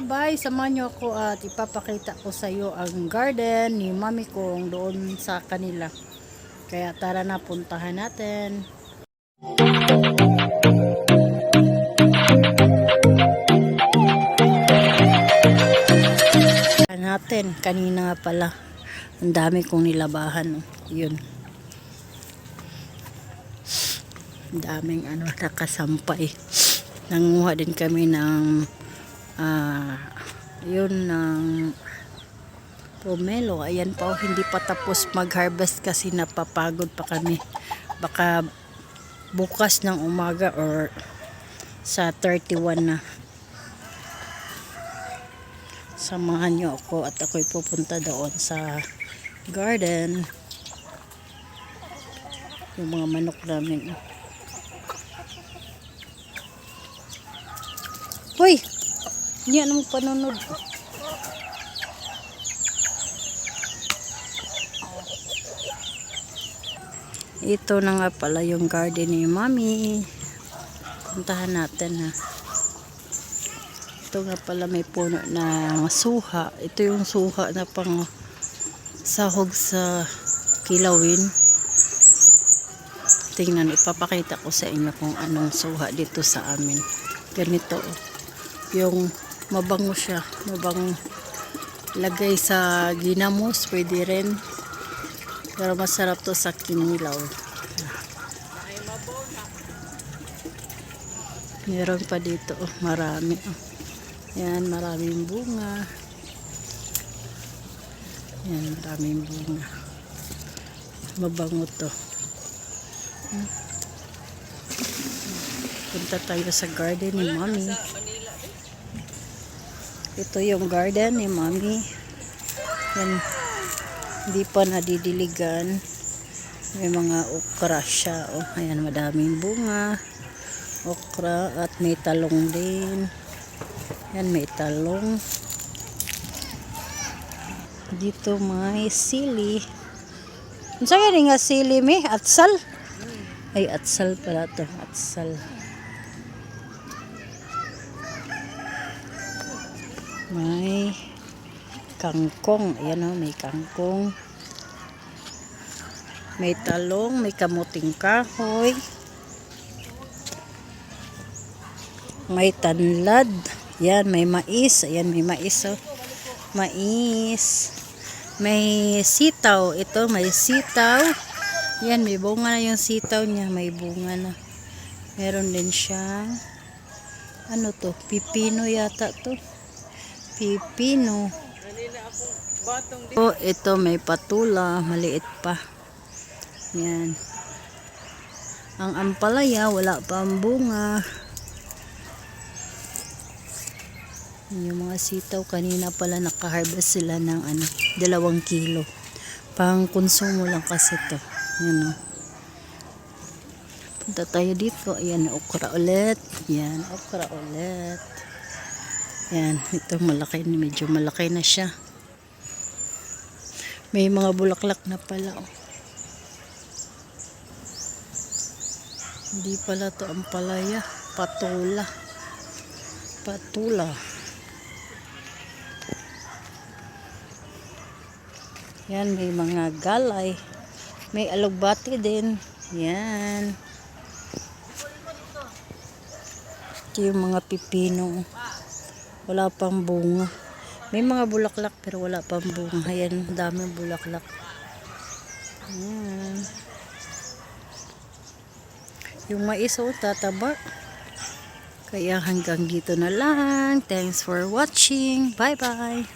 mga bay, samahan nyo ako at ipapakita ko sa iyo ang garden ni mami kong doon sa kanila. Kaya tara na puntahan natin. natin kanina nga pala ang dami kong nilabahan oh. yun daming ano nakasampay nanguha din kami ng ah yun ng pomelo. Ayan pa hindi pa tapos mag harvest kasi napapagod pa kami. Baka bukas ng umaga or sa 31 na. Samahan nyo ako at ako'y pupunta doon sa garden. Yung mga manok namin. Hoy! Ano mo panunod. Ito na nga pala yung garden ni Mami. Puntahan natin ha. Ito nga pala may puno na suha. Ito yung suha na pang sahog sa kilawin. Tingnan, ipapakita ko sa inyo kung anong suha dito sa amin. Ganito. oh. Yung mabango siya. Mabang lagay sa ginamos. Pwede rin. Pero masarap to sa kinilaw. Meron pa dito. Oh, marami. Oh. Yan, maraming bunga. Yan, maraming bunga. Mabango to. Hmm. Punta tayo sa garden ni Mami. Ito yung garden ni Mami. Yan, hindi pa nadidiligan. May mga okra siya. Oh, ayan, madaming bunga. Okra at may talong din. Yan, may talong. Dito may sili. Ang sa'yo nga sili mi? Atsal? Ay, atsal pala to. Atsal. May kangkong. Ayan o, may kangkong. May talong, may kamuting kahoy. May tanlad. Yan, may mais. Ayan, may mais oh. Mais. May sitaw. Ito, may sitaw. Yan, may bunga na yung sitaw niya. May bunga na. Meron din siyang ano to? Pipino yata to. Pipino. Oh, ito may patula. Maliit pa. Yan. Ang ampalaya, wala pa ang bunga. Yung mga sitaw, kanina pala nakaharvest sila ng ano, dalawang kilo. Pang konsumo lang kasi to. Yan o. Punta tayo dito. Ayan, okra ulit. Yan, okra ulit. Yan, ito malaki, medyo malaki na siya. May mga bulaklak na pala. Oh. Hindi pala to ang palaya. Patula. Patula. Yan, may mga galay. May alugbati din. Yan. Ito yung mga pipino. Wala pang bunga. May mga bulaklak pero wala pang bunga. Ayan, daming bulaklak. Yan. Yung mais oh, tataba. Kaya hanggang dito na lang. Thanks for watching. Bye-bye.